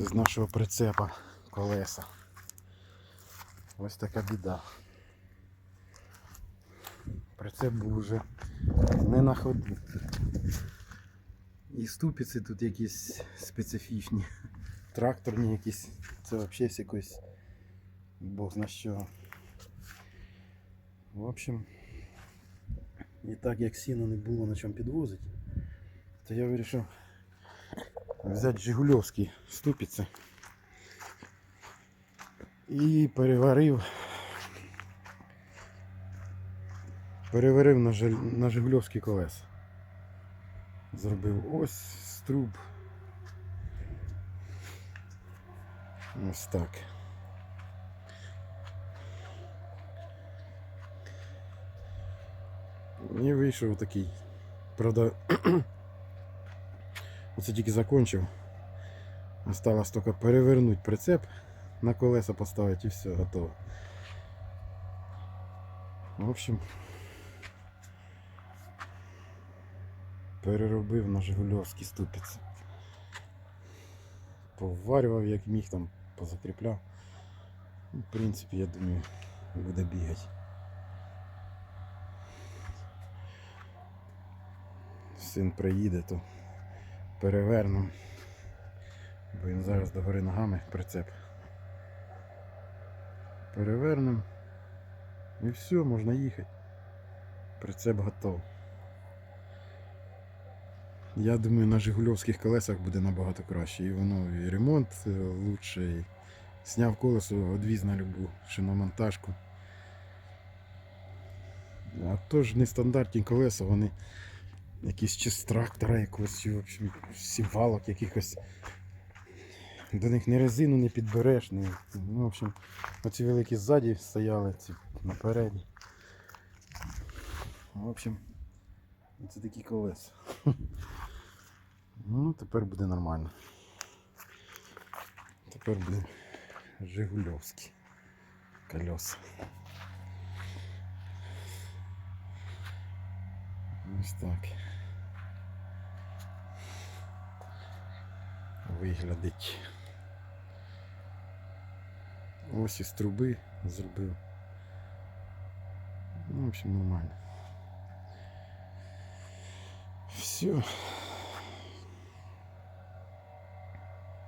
Це з нашого прицепа колеса. Ось така біда. Прицеп був уже не на ходу. І ступиці тут якісь специфічні. Тракторні якісь. Це взагалі з якоїсь Бог зна що. В общем, і так як сіно не було на чому підвозити, то я вирішив взяти Жигульовські ступиці і переварив. Переварив на, Жи- на Жигульовські колеса. Зробив ось з. Ось так. І вийшов такий. Правда, оце тільки закончив. Осталось тільки перевернути прицеп, на колеса поставити і все, готово. В общем, переробив на Жигульовські ступиці. Поварював як міг там, позакріпляв. Ну, В принципі, я думаю, буде бігати. Син приїде, то перевернемо. Бо він зараз догори ногами прицеп. Перевернемо. І все, можна їхати. Прицеп готов. Я думаю, на Жигульовських колесах буде набагато краще. І воно і ремонт е, лучше. І сняв колесо, одвіз на любу шиномонтажку. А то ж нестандартні колеса, вони якісь чи з трактора якогось, чи сівалок якихось. До них ні резину не підбереш, ні. Ну, в общем, оці великі ззаді стояли, ці напереді. В общем, це такі колеса. Ну, тепер буде нормально. Тепер буде Жигульовські колеса. Ось так. Виглядить. Ось із труби зробив. Ну, в общем, нормально. Все.